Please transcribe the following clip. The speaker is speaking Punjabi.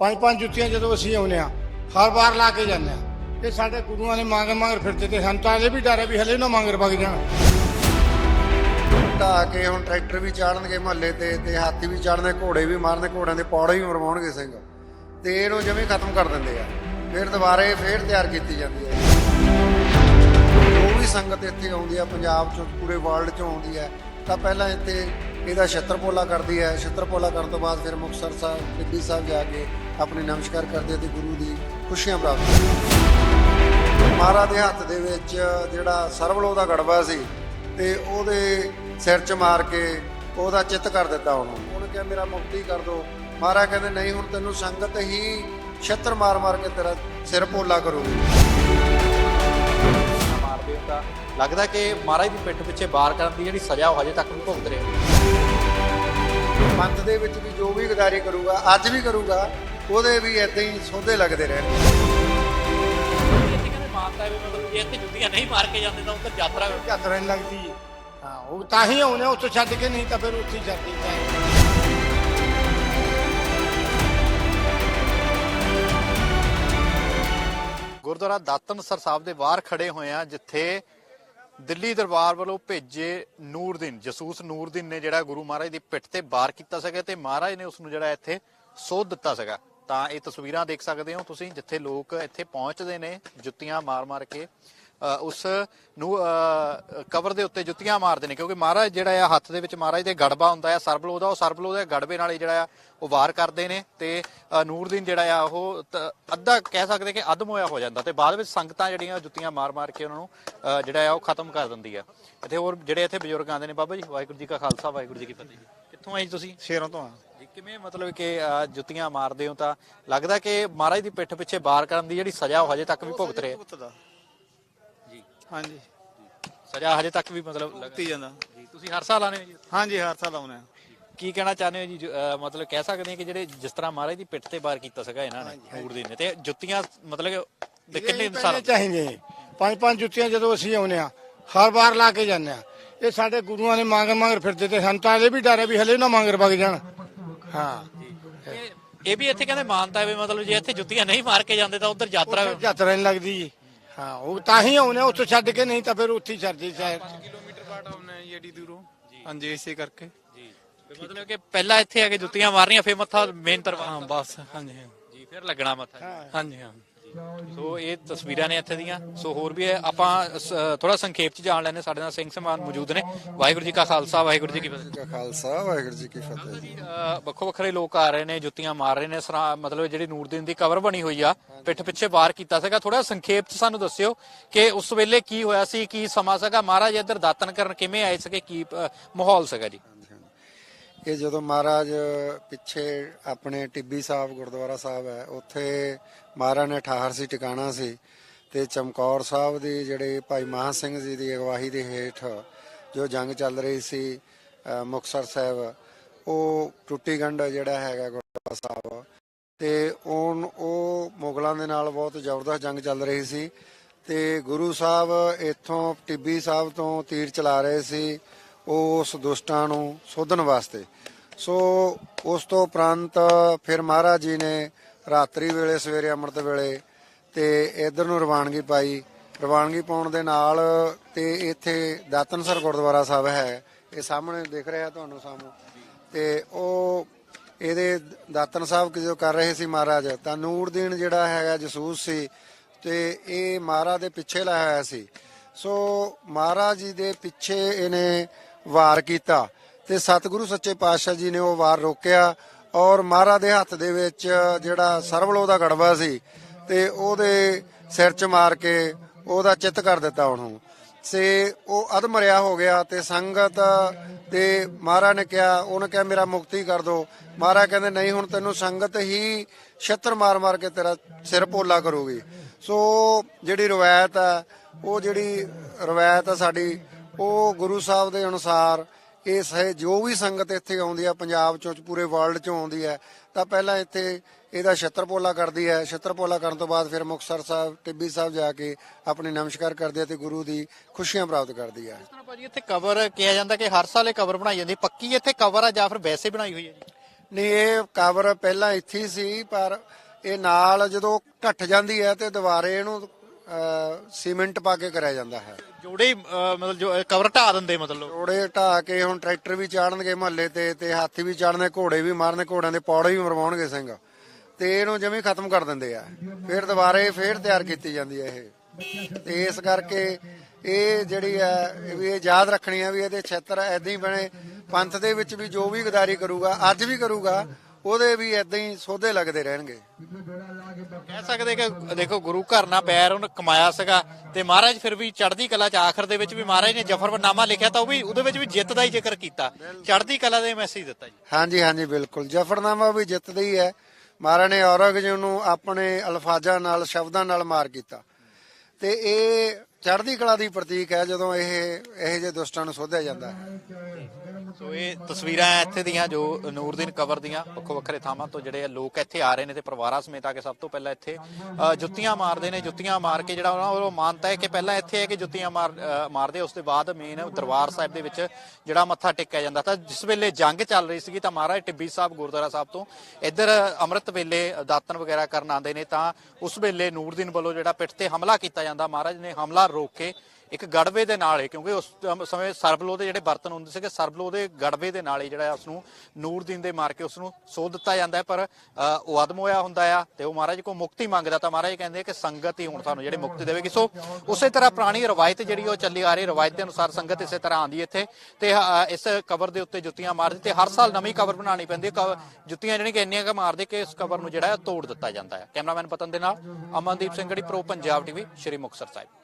ਪੰਜ ਪੰਜ ਜੁੱਤੀਆਂ ਜਦੋਂ ਅਸੀਂ ਆਉਂਦੇ ਆ ਹਰ ਵਾਰ ਲਾ ਕੇ ਜਾਂਦੇ ਆ ਇਹ ਸਾਡੇ ਗੁਰੂਆਂ ਨੇ ਮੰਗ ਮੰਗ ਫਿਰਦੇ ਤੇ ਸਾਨੂੰ ਤਾਂ ਇਹ ਵੀ ਡਰ ਹੈ ਵੀ ਹਲੇ ਨਾ ਮੰਗਰ ਵਗ ਜਾਣ। ਢਾ ਕੇ ਹੁਣ ਟਰੈਕਟਰ ਵੀ ਚਾੜਨਗੇ ਮਹੱਲੇ ਤੇ ਤੇ ਹਾਥੀ ਵੀ ਚਾੜਨੇ ਘੋੜੇ ਵੀ ਮਾਰਨੇ ਘੋੜਿਆਂ ਦੇ ਪੌੜੇ ਵੀ ਮਰਵਾਉਣਗੇ ਸਿੰਘ। ਤੇ ਇਹਨੂੰ ਜਮੇ ਖਤਮ ਕਰ ਦਿੰਦੇ ਆ। ਫਿਰ ਦੁਬਾਰੇ ਫੇਰ ਤਿਆਰ ਕੀਤੀ ਜਾਂਦੀ ਹੈ ਜੋ ਵੀ ਸੰਗਤ ਇੱਥੇ ਆਉਂਦੀ ਆ, ਪੰਜਾਬ ਚੋਂ, ਪੂਰੇ ਵਰਲਡ ਚੋਂ ਆਉਂਦੀ ਹੈ ਤਾਂ ਪਹਿਲਾਂ ਇੱਥੇ ਇਹਦਾ ਛਤਰਪੋਲਾ ਕਰਦੀ ਹੈ। ਛਤਰਪੋਲਾ ਕਰਨ ਤੋਂ ਬਾਅਦ ਫਿਰ ਮੁਕਤਸਰ ਸਾਹਿਬ ਟਿੱਬੀ ਸਾਹਿਬ ਜਾ ਕੇ ਆਪਣੇ ਨਮਸਕਾਰ ਕਰਦੇ ਤੇ ਗੁਰੂ ਦੀ ਖੁਸ਼ੀਆਂ ਪ੍ਰਾਪਤ ਕਰਦੇ। ਮਹਾਰਾਜ ਦੇ ਹੱਥ ਦੇ ਵਿੱਚ ਜਿਹੜਾ ਸਰਵਲੋ ਦਾ ਗੜਵਾ ਸੀ ਤੇ ਉਹਦੇ ਸਿਰ 'ਚ ਮਾਰ ਕੇ ਉਹਦਾ ਚਿੱਤ ਕਰ ਦਿੱਤਾ ਉਹਨੂੰ। ਉਹਨੇ ਕਿਹਾ, ਮੇਰਾ ਮੁਕਤੀ ਕਰ ਦੋ। ਮਹਾਰਾਜ ਕਹਿੰਦੇ, ਨਹੀਂ, ਹੁਣ ਤੈਨੂੰ ਸੰਗਤ ਹੀ ਛੱਤਰ ਮਾਰ ਮਾਰ ਕੇ ਤੇਰਾ ਸਿਰ ਪੋਲਾ ਕਰੂਗੀ। ਹੋ ਤਾਂ ਲੱਗਦਾ ਕਿ ਮਹਾਰਾਜ ਦੀ ਪਿੱਠ ਪਿੱਛੇ ਬਾਰ ਕਰਨ ਦੀ ਜਿਹੜੀ ਸਜ਼ਾ ਉਹ ਹਜੇ ਤੱਕ ਵੀ ਭੁਗਤ ਰਹੇ ਪੰਥ ਦੇ ਵਿੱਚ ਵੀ ਜੋ ਵੀ ਗਦਾਰੀ ਕਰੂਗਾ ਅੱਜ ਵੀ ਕਰੂਗਾ ਉਹਦੇ ਵੀ ਇਦਾਂ ਹੀ ਸੋਧੇ ਲੱਗਦੇ ਰਹਿਣਗੇ ਮਾਨਤਾ ਵੀ ਮਤਲਬ ਜੇ ਇੱਥੇ ਜੁੱਤੀਆਂ ਨਹੀਂ ਮਾਰ ਕੇ ਜਾਂਦੇ ਤਾਂ ਉੱਧਰ ਯਾਤਰਾ ਯਾਤਰਾ ਨਹੀਂ ਲੱਗਦੀ ਹਾਂ ਉਹ ਤਾਂ ਹੀ ਆਉਂਦੇ ਆ, ਉੱਥੋਂ ਛੱਡ ਕੇ ਨਹੀਂ ਤਾਂ ਫਿਰ ਉੱਥੇ ਹੀ ਛੱਡ ਦਿੱਤਾ ਗੁਰਦੁਆਰਾ ਦਾਤਨਸਰ ਸਾਹਿਬ ਦੇ ਬਾਹਰ ਖੜੇ ਹੋਏ ਆ, ਜਿੱਥੇ ਦਿੱਲੀ ਦਰਬਾਰ ਵੱਲੋਂ ਭੇਜੇ ਨੂਰਦੀਨ, ਜਸੂਸ ਨੂਰਦੀਨ ਨੇ ਜਿਹੜਾ ਗੁਰੂ ਮਹਾਰਾਜ ਦੀ ਪਿੱਠ ਤੇ ਬਾਰ ਕੀਤਾ ਸੀਗਾ ਤੇ ਮਹਾਰਾਜ ਨੇ ਉਸ ਨੂੰ ਜਿਹੜਾ ਇੱਥੇ ਸੋਧ ਦਿੱਤਾ ਸੀਗਾ। ਤਾਂ ਇਹ ਤਸਵੀਰਾਂ ਦੇਖ ਸਕਦੇ ਹੋ ਤੁਸੀਂ, ਜਿੱਥੇ ਲੋਕ ਇੱਥੇ ਪਹੁੰਚਦੇ ਨੇ, ਜੁੱਤੀਆਂ ਮਾਰ-ਮਾਰ ਕੇ। ਉਸ ਨੂੰ ਅ, ਕਬਰ ਦੇ ਉੱਤੇ ਜੁੱਤੀਆਂ ਮਾਰਦੇ ਨੇ ਕਿਉਂਕਿ ਮਹਾਰਾਜ ਜਿਹੜਾ ਆ ਹੱਥ ਦੇ ਵਿੱਚ ਮਹਾਰਾਜ ਦੇ ਗੜਬਾ ਹੁੰਦਾ ਆ ਸਰਬਲੋ ਦਾ ਉਹ ਸਰਬਲੋ ਦੇ ਗੜਬੇ ਨਾਲ ਜਿਹੜਾ ਆ ਉਹ ਵਾਰ ਕਰਦੇ ਨੇ ਤੇ ਨੂਰਦੀਨ ਜਿਹੜਾ ਆ ਉਹ ਅੱਧਾ ਕਹਿ ਸਕਦੇ ਕਿ ਅੱਧ ਮੋਇਆ ਹੋ ਜਾਂਦਾ ਤੇ ਬਾਅਦ ਵਿੱਚ ਸੰਗਤਾਂ ਜਿਹੜੀਆਂ ਜੁੱਤੀਆਂ ਮਾਰ-ਮਾਰ ਕੇ ਉਹਨਾਂ ਨੂੰ ਜਿਹੜਾ ਆ ਉਹ ਖਤਮ ਕਰ ਦਿੰਦੀ ਆ। ਇੱਥੇ ਹੋਰ ਜਿਹੜੇ ਇੱਥੇ ਬਜ਼ੁਰਗ ਆਉਂਦੇ ਨੇ ਬਾਬਾ ਜੀ ਵਾਹਿਗੁਰੂ ਜੀ ਕਾ ਖਾਲਸਾ ਵਾਹਿਗੁਰੂ ਜੀ ਕੀ ਫਤਿਹ। ਕਿੱਥੋਂ ਆਏ ਤੁਸੀਂ? ਸ਼ੇਰਾਂ ਤੋਂ ਆ ਜੀ ਕਿਵੇਂ ਮਤਲਬ ਕਿ ਜੁੱਤੀਆਂ ਮਾਰਦੇ ਹੋ ਤਾਂ ਲੱਗਦਾ ਕਿ ਮਹਾਰਾਜ ਦੀ ਪਿੱਠ ਪਿੱਛੇ ਬਾਰ ਕਰਨ ਦੀ ਜਿਹੜੀ ਸਜ਼ਾ ਉਹ ਹਜੇ ਤੱਕ ਵੀ ਭੁਗਤ ਰਹੇ ਹਾਂਜੀ। ਸਜ਼ਾ ਹਜੇ ਤੱਕ ਵੀ ਮਤਲਬ ਭੁਗਤੀ ਜਾਂਦਾ। ਜੀ ਤੁਸੀਂ ਹਰ ਸਾਲ ਆਉਂਦੇ ਹੋ ਜੀ? ਹਾਂਜੀ ਹਰ ਸਾਲ ਆਉਨੇ ਆ ਕੀ ਕਹਿਣਾ ਚਾਹੁੰਦੇ ਹੋ ਜੀ ਜੋ, ਅਹ, ਮਤਲਬ ਕਹਿ ਸਕਦੇ ਹਾਂ ਕਿ ਜਿਹੜੇ ਜਿਸ ਤਰ੍ਹਾਂ ਮਹਾਰਾਜ ਦੀ ਪਿੱਠ ਤੇ ਬਾਰ ਕੀਤਾ ਸੀਗਾ ਇਹਨਾਂ ਨੇ ਨੂਰਦੀਨ ਨੇ ਤੇ ਜੁੱਤੀਆਂ ਮਤਲਬ ਕਿ ਦੇ ਕਿੰਨੇ ਇਹ ਸਾਲ ਪਹਿਲੇ ਚਾਹੀਦੇ ਪੰਜ ਪੰਜ ਜੁੱਤੀਆਂ ਜਦੋਂ ਅਸੀਂ ਆਉਂਦੇ ਆ ਹਰ ਵਾਰ ਲਾ ਕੇ ਜਾਂਦੇ ਆ ਇਹ ਸਾਡੇ ਗੁਰੂਆਂ ਨੇ ਮੰਗ ਮੰਗ ਫਿਰਦੇ ਤੇ ਸਾਨੂੰ ਤਾਂ ਇਹ ਵੀ ਡਰ ਹੈ ਵੀ ਹਲੇ ਨਾ ਮੰਗਰ ਵਗ ਜਾਣ। ਹਾਂ। ਇਹ- ਇਹ ਵੀ ਇੱਥੇ ਕਹਿੰਦੇ ਮਾਨਤਾ ਹੈ ਵੀ ਮਤਲਬ ਜੇ ਇੱਥੇ ਜੁੱਤੀਆਂ ਨਹੀਂ ਮਾਰ ਕੇ ਜਾਂਦੇ ਤਾਂ ਉਧਰ ਯਾਤਰਾ ਯਾਤਰਾ ਨਹੀਂ ਲੱਗਦੀ ਹਾਂ ਉਹ ਤਾਂ ਹੀ ਆਉਂਦੇ ਆ, ਉੱਥੋਂ ਛੱਡ ਕੇ ਨਹੀਂ ਤਾਂ ਫਿਰ ਉੱਥੇ ਹੀ ਛੱਡ ਦਿੱਤਾ ਕਿਲੋਮੀਟਰ ਬਾਅਦ ਆਉਨੇ ਆ ਏਡੀ ਦੂਰੋਂ। ਹਾਂਜੀ ਇਸੇ ਕਰਕੇ। ਜੀ। ਮਤਲਬ ਕਿ ਪਹਿਲਾਂ ਇੱਥੇ ਆ ਕੇ ਜੁੱਤੀਆਂ ਮਾਰਨੀਆਂ ਫਿਰ ਮੱਥਾ ਮੇਨ ਤਰਵਾ ਹਾਂ ਬਸ ਹਾਂਜੀ ਹਾਂ। ਜੀ ਫਿਰ ਲੱਗਣਾ ਮੱਥਾ ਹਾਂਜੀ ਹਾਂ। ਸੋ ਇਹ ਤਸਵੀਰਾਂ ਨੇ ਇੱਥੇ ਦੀਆਂ। ਸੋ ਹੋਰ ਵੀ ਹੈ। ਆਪਾਂ ਥੋੜਾ ਸੰਖੇਪ ਚ ਜਾਣ ਲੈਣੇ ਸਾਡੇ ਨਾਲ ਸਿੰਘ ਸਮਾਨ ਮੌਜੂਦ ਨੇ। ਵਾਹਿਗੁਰੂ ਜੀ ਕਾ ਖਾਲਸਾ ਵਾਹਿਗੁਰੂ ਜੀ ਕੀ ਫਤਿਹ। ਖਾਲਸਾ ਵਾਹਿਗੁਰੂ ਜੀ ਕੀ ਫਤਿਹ ਜੀ। ਵੱਖੋ ਵੱਖਰੇ ਲੋਕ ਆ ਰਹੇ ਨੇ ਜੁੱਤੀਆਂ ਮਾਰ ਰਹੇ ਨੇ। ਮਤਲਬ ਜਿਹੜੀ ਨੂਰਦੀਨ ਦੀ ਕਵਰ ਬਣੀ ਹੋਈ ਆ ਪਿੱਠ ਪਿੱਛੇ ਵਾਰ ਕੀਤਾ ਸੀਗਾ। ਥੋੜਾ ਸੰਖੇਪ ਚ ਸਾਨੂੰ ਦੱਸਿਓ ਕਿ ਉਸ ਵੇਲੇ ਕੀ ਹੋਇਆ ਸੀ ਕੀ ਸਮਾਂ ਸੀਗਾ? ਮਹਾਰਾਜ ਇੱਧਰ ਦਾਤਨ ਕਰਨ ਕਿਵੇਂ ਆਏ ਸੀਗੇ? ਕੀ ਮਾਹੌਲ ਸੀਗਾ ਜੀ? ਇਹ ਜਦੋਂ ਮਹਾਰਾਜ ਪਿੱਛੇ ਆਪਣੇ ਟਿੱਬੀ ਸਾਹਿਬ ਗੁਰਦੁਆਰਾ ਸਾਹਿਬ ਹੈ ਉੱਥੇ ਮਹਾਰਾਜ ਨੇ ਠਾਹਰ ਸੀ ਟਿਕਾਣਾ ਸੀ ਤੇ ਚਮਕੌਰ ਸਾਹਿਬ ਦੀ ਜਿਹੜੇ ਭਾਈ ਮਹਾਂ ਸਿੰਘ ਜੀ ਦੀ ਅਗਵਾਈ ਦੇ ਹੇਠ ਜੋ ਜੰਗ ਚੱਲ ਰਹੀ ਸੀ ਅ, ਮੁਕਤਸਰ ਸਾਹਿਬ ਉਹ ਟੁੱਟੀ ਗੰਢ ਜਿਹੜਾ ਹੈਗਾ ਗੁਰਦੁਆਰਾ ਸਾਹਿਬ ਤੇ ਉਹ ਉਹ ਮੁਗਲਾਂ ਦੇ ਨਾਲ ਬਹੁਤ ਜ਼ਬਰਦਸਤ ਜੰਗ ਚੱਲ ਰਹੀ ਸੀ ਤੇ ਗੁਰੂ ਸਾਹਿਬ ਇੱਥੋਂ ਟਿੱਬੀ ਸਾਹਿਬ ਤੋਂ ਤੀਰ ਚਲਾ ਰਹੇ ਸੀ। ਉਸ ਦੁਸ਼ਟਾਂ ਨੂੰ ਸੋਧਣ ਵਾਸਤੇ। ਸੋ ਉਸ ਤੋਂ ਉਪਰੰਤ ਫਿਰ ਮਹਾਰਾਜ ਜੀ ਨੇ ਰਾਤਰੀ ਵੇਲੇ, ਸਵੇਰੇ ਅੰਮ੍ਰਿਤ ਵੇਲੇ ਤੇ ਇਧਰ ਨੂੰ ਰਵਾਨਗੀ ਪਾਈ। ਰਵਾਨਗੀ ਪਾਉਣ ਦੇ ਨਾਲ ਤੇ ਇੱਥੇ ਦਾਤਨਸਰ ਗੁਰਦੁਆਰਾ ਸਾਹਿਬ ਹੈ। ਇਹ ਸਾਹਮਣੇ ਦਿਖ ਰਿਹਾ ਤੁਹਾਨੂੰ ਸਾਹਮਣੇ। ਤੇ ਉਹ ਇਹਦੇ ਦਾਤਨ ਸਾਹਿਬ ਜਦੋਂ ਕਰ ਰਹੇ ਸੀ ਮਹਾਰਾਜ, ਤਾਂ ਨੂਰਦੀਨ ਜਿਹੜਾ ਹੈਗਾ ਜਸੂਸ ਸੀ ਤੇ ਇਹ ਮਹਾਰਾਜ ਦੇ ਪਿੱਛੇ ਲਾਇਆ ਹੋਇਆ ਸੀ। ਸੋ ਮਹਾਰਾਜ ਜੀ ਦੇ ਪਿੱਛੇ ਇਹਨੇ ਵਾਰ ਕੀਤਾ ਤੇ ਸਤਿਗੁਰੂ ਸੱਚੇ ਪਾਤਸ਼ਾਹ ਜੀ ਨੇ ਉਹ ਵਾਰ ਰੋਕਿਆ ਔਰ ਮਹਾਰਾਜ ਦੇ ਹੱਥ ਦੇ ਵਿੱਚ ਜਿਹੜਾ ਸਰਵਲੋ ਦਾ ਗੜਵਾ ਸੀ ਤੇ ਉਹਦੇ ਸਿਰ 'ਚ ਮਾਰ ਕੇ ਉਹਦਾ ਚਿੱਤ ਕਰ ਦਿੱਤਾ ਉਹਨੂੰ। ਸੇ ਉਹ ਅਧਮਰਿਆ ਹੋ ਗਿਆ ਤੇ ਸੰਗਤ ਤੇ ਮਹਾਰਾਜ ਨੇ ਕਿਹਾ, ਉਹਨੇ ਕਿਹਾ, ਮੇਰਾ ਮੁਕਤੀ ਕਰ ਦੋ। ਮਹਾਰਾਜ ਕਹਿੰਦੇ, ਨਹੀਂ, ਹੁਣ ਤੈਨੂੰ ਸੰਗਤ ਹੀ ਛੱਤਰ ਮਾਰ ਮਾਰ ਕੇ ਤੇਰਾ ਸਿਰ ਪੋਲਾ ਕਰੂਗੀ। ਸੋ ਜਿਹੜੀ ਰਵਾਇਤ ਹੈ ਉਹ ਜਿਹੜੀ ਰਵਾਇਤ ਆ ਸਾਡੀ ਉਹ ਗੁਰੂ ਸਾਹਿਬ ਦੇ ਅਨੁਸਾਰ ਇਹ ਸੇ ਜੋ ਵੀ ਸੰਗਤ ਇੱਥੇ ਆਉਂਦੀ ਹੈ ਪੰਜਾਬ ਚੋਂ ਪੂਰੇ ਵਰਲਡ ਚੋਂ ਆਉਂਦੀ ਹੈ ਤਾਂ ਪਹਿਲਾਂ ਇੱਥੇ ਇਹਦਾ ਛਤਰਪੋਲਾ ਕਰਦੀ ਹੈ। ਛਤਰਪੋਲਾ ਕਰਨ ਤੋਂ ਬਾਅਦ ਫਿਰ ਮੁਕਤਸਰ ਸਾਹਿਬ ਟਿੱਬੀ ਸਾਹਿਬ ਜਾ ਕੇ ਆਪਣੀ ਨਮਸਕਾਰ ਕਰਦੀ ਹੈ ਤੇ ਗੁਰੂ ਦੀ ਖੁਸ਼ੀਆਂ ਪ੍ਰਾਪਤ ਕਰਦੀ ਹੈ। ਇਸ ਤਰ੍ਹਾਂ ਭਾਜੀ ਇੱਥੇ ਕਵਰ ਕਿਹਾ ਜਾਂਦਾ ਕਿ ਹਰ ਸਾਲ ਇਹ ਕਵਰ ਬਣਾਈ ਜਾਂਦੀ ਪੱਕੀ ਇੱਥੇ ਕਵਰ ਆ ਜਾਂ ਫਿਰ ਵੈਸੇ ਬਣਾਈ ਹੋਈ ਹੈ ਜੀ? ਨਹੀਂ ਇਹ ਕਵਰ ਪਹਿਲਾਂ ਇੱਥੇ ਹੀ ਸੀ ਪਰ ਇਹ ਨਾਲ ਜਦੋਂ ਘਟ ਜਾਂਦੀ ਹੈ ਤੇ ਦੁਬਾਰੇ ਇਹਨੂੰ ਸੀਮੈਂਟ ਪਾ ਕੇ ਕਰਿਆ ਜਾਂਦਾ ਹੈ। ਜੋੜੇ ਹੀ, ਅਹ, ਮਤਲਬ ਜੋ ਕਵਰ ਢਾ ਦਿੰਦੇ ਮਤਲਬ। ਰੋੜੇ ਢਾ ਕੇ ਹੁਣ ਟਰੈਕਟਰ ਵੀ ਚਾੜਨਗੇ ਮਹੱਲੇ ਤੇ ਤੇ ਹਾਥੀ ਵੀ ਚਾੜਨੇ ਘੋੜੇ ਵੀ ਮਾਰਨੇ ਘੋੜਿਆਂ ਦੇ ਪੌੜੇ ਵੀ ਮਰਵਾਉਣਗੇ ਸਿੰਘ। ਤੇ ਇਹਨੂੰ ਜਮੀ ਖਤਮ ਕਰ ਦਿੰਦੇ ਆ। ਫਿਰ ਦੁਬਾਰੇ ਫੇਰ ਤਿਆਰ ਕੀਤੀ ਜਾਂਦੀ ਹੈ ਇਹ। ਤੇ ਇਸ ਕਰਕੇ ਇਹ ਜਿਹੜੀ ਹੈ ਇਹ ਵੀ ਇਹ ਯਾਦ ਰੱਖਣੀ ਆ ਵੀ ਇਹਦੇ ਛੇਤਰ ਐਦਾਂ ਹੀ ਬਣੇ। ਪੰਥ ਦੇ ਵਿੱਚ ਵੀ ਜੋ ਵੀ ਗਦਾਰੀ ਕਰੂਗਾ ਅੱਜ ਵੀ ਕਰੂਗਾ ਉਹਦੇ ਵੀ ਐਦਾਂ ਹੀ ਸੋਧੇ ਲੱਗਦੇ ਰਹਿਣਗੇ। ਕਹਿ ਸਕਦੇ ਕਿ ਦੇਖੋ ਗੁਰੂ ਘਰ ਨਾਲ ਪੈਰ ਉਹਨੇ ਕਮਾਇਆ ਸੀਗਾ ਤੇ ਮਹਾਰਾਜ ਫਿਰ ਵੀ ਚੜ੍ਹਦੀ ਕਲਾ ਚ ਆਖਰ ਦੇ ਵਿੱਚ ਵੀ ਮਹਾਰਾਜ ਨੇ ਜਫਰਨਾਮਾ ਲਿਖਿਆ ਤਾਂ ਉਹ ਵੀ ਉਹਦੇ ਵਿੱਚ ਵੀ ਜਿੱਤ ਦਾ ਹੀ ਜ਼ਿਕਰ ਕੀਤਾ। ਚੜ੍ਹਦੀ ਕਲਾ ਦੇ ਮੈਸੇਜ ਦਿੱਤਾ ਜੀ। ਹਾਂਜੀ ਹਾਂਜੀ ਬਿਲਕੁਲ। ਜਫਰਨਾਮਾ ਵੀ ਜਿੱਤਦਾ ਹੀ ਹੈ। ਮਹਾਰਾਜ ਨੇ ਔਰੰਗਜ਼ੇਬ ਨੂੰ ਆਪਣੇ ਅਲਫਾਜ਼ਾਂ ਨਾਲ ਸ਼ਬਦਾਂ ਨਾਲ ਮਾਰ ਕੀਤਾ। ਤੇ ਇਹ ਚੜ੍ਹਦੀ ਕਲਾ ਦੀ ਪ੍ਰਤੀਕ ਹੈ ਜਦੋਂ ਇਹ, ਇਹੋ ਜਿਹੇ ਦੁਸ਼ਟਾਂ ਨੂੰ ਸੋਧਿਆ ਜਾਂਦਾ ਹੈ। ਸੋ ਇਹ ਤਸਵੀਰਾਂ ਇੱਥੇ ਦੀਆਂ ਜੋ ਨੂਰਦੀਨ ਕਬਰ ਦੀਆਂ ਵੱਖੋ ਵੱਖਰੇ ਥਾਵਾਂ ਤੋਂ ਜਿਹੜੇ ਲੋਕ ਇੱਥੇ ਆ ਰਹੇ ਨੇ ਤੇ ਪਰਿਵਾਰਾਂ ਸਮੇਤ ਆ ਕੇ ਸਭ ਤੋਂ ਪਹਿਲਾਂ ਇੱਥੇ ਜੁੱਤੀਆਂ ਮਾਰਦੇ ਨੇ, ਜੁੱਤੀਆਂ ਮਾਰ ਕੇ ਜਿਹੜਾ ਉਹਨਾਂ ਵੱਲੋਂ ਮਾਨਤਾ ਹੈ ਕਿ ਪਹਿਲਾਂ ਇੱਥੇ ਹੈ ਕਿ ਜੁੱਤੀਆਂ ਮਾਰ ਮਾਰਦੇ, ਉਸ ਤੋਂ ਬਾਅਦ ਮੇਨ ਦਰਬਾਰ ਸਾਹਿਬ ਦੇ ਵਿੱਚ ਜਿਹੜਾ ਮੱਥਾ ਟੇਕਿਆ ਜਾਂਦਾ। ਤਾਂ ਜਿਸ ਵੇਲੇ ਜੰਗ ਚੱਲ ਰਹੀ ਸੀਗੀ ਤਾਂ ਮਹਾਰਾਜ ਟਿੱਬੀ ਸਾਹਿਬ ਗੁਰਦੁਆਰਾ ਸਾਹਿਬ ਤੋਂ ਇੱਧਰ ਅੰਮ੍ਰਿਤ ਵੇਲੇ ਦਾਤਨ ਵਗੈਰਾ ਕਰਨ ਆਉਂਦੇ ਨੇ ਤਾਂ ਉਸ ਵੇਲੇ ਨੂਰਦੀਨ ਵੱਲੋਂ ਜਿਹੜਾ ਪਿੱਠ ਤੇ ਹਮਲਾ ਕੀਤਾ ਜਾਂਦਾ। ਮਹਾਰਾਜ ਨੇ ਹਮਲਾ ਰੋਕ ਕੇ ਇੱਕ ਗੜਵੇ ਦੇ ਨਾਲ ਹੀ ਕਿਉਂਕਿ ਉਸ ਸਮੇਂ ਸਰਬਲੋ ਦੇ ਜਿਹੜੇ ਬਰਤਨ ਹੁੰਦੇ ਸੀਗੇ, ਸਰਬਲੋ ਦੇ ਗੜਵੇ ਦੇ ਨਾਲ ਹੀ ਜਿਹੜਾ ਉਸ ਨੂੰ ਨੂਰਦੀਨ ਦੇ ਮਾਰ ਕੇ ਉਸ ਨੂੰ ਸੋਧ ਦਿੱਤਾ ਜਾਂਦਾ ਹੈ। ਪਰ ਉਹ ਅਦਮ ਹੋਇਆ ਹੁੰਦਾ ਆ ਤੇ ਉਹ ਮਹਾਰਾਜ ਕੋ ਮੁਕਤੀ ਮੰਗਦਾ ਤਾਂ ਮਹਾਰਾਜ ਕਹਿੰਦੇ ਕਿ ਸੰਗਤ ਹੀ ਹੁਣ ਸਾਨੂੰ ਜਿਹੜੀ ਮੁਕਤੀ ਦੇਵੇਗੀ। ਸੋ ਉਸੇ ਤਰ੍ਹਾਂ ਪੁਰਾਣੀ ਰਵਾਇਤ ਜਿਹੜੀ ਉਹ ਚੱਲੀ ਆ ਰਹੀ ਰਵਾਇਤ ਦੇ ਅਨੁਸਾਰ ਸੰਗਤ ਇਸੇ ਤਰ੍ਹਾਂ ਆਂਦੀ ਇੱਥੇ ਤੇ ਇਸ ਕਬਰ ਦੇ ਉੱਤੇ ਜੁੱਤੀਆਂ ਮਾਰਦੇ ਤੇ ਹਰ ਸਾਲ ਨਵੀਂ ਕਬਰ ਬਣਾਉਣੀ ਪੈਂਦੀ ਹੈ। ਕਵ- ਜੁੱਤੀਆਂ ਜਿਹੜੀਆਂ ਕਿ ਇੰਨੀਆਂ ਕੁ ਮਾਰਦੇ ਕਿ ਇਸ ਕਬਰ ਨੂੰ ਜਿਹੜਾ ਤੋੜ ਦਿੱਤਾ ਜਾਂਦਾ ਹੈ। ਕੈਮਰਾਮੈਨ ਪਤਨ ਦੇ ਨਾਲ ਅਮਨਦੀਪ ਸਿੰਘ ਗੜੀ ਪ੍ਰੋ ਪੰਜਾਬ ਟੀਵੀ, ਸ਼੍ਰੀ ਮੁਕਤਸਰ ਸਾਹਿਬ।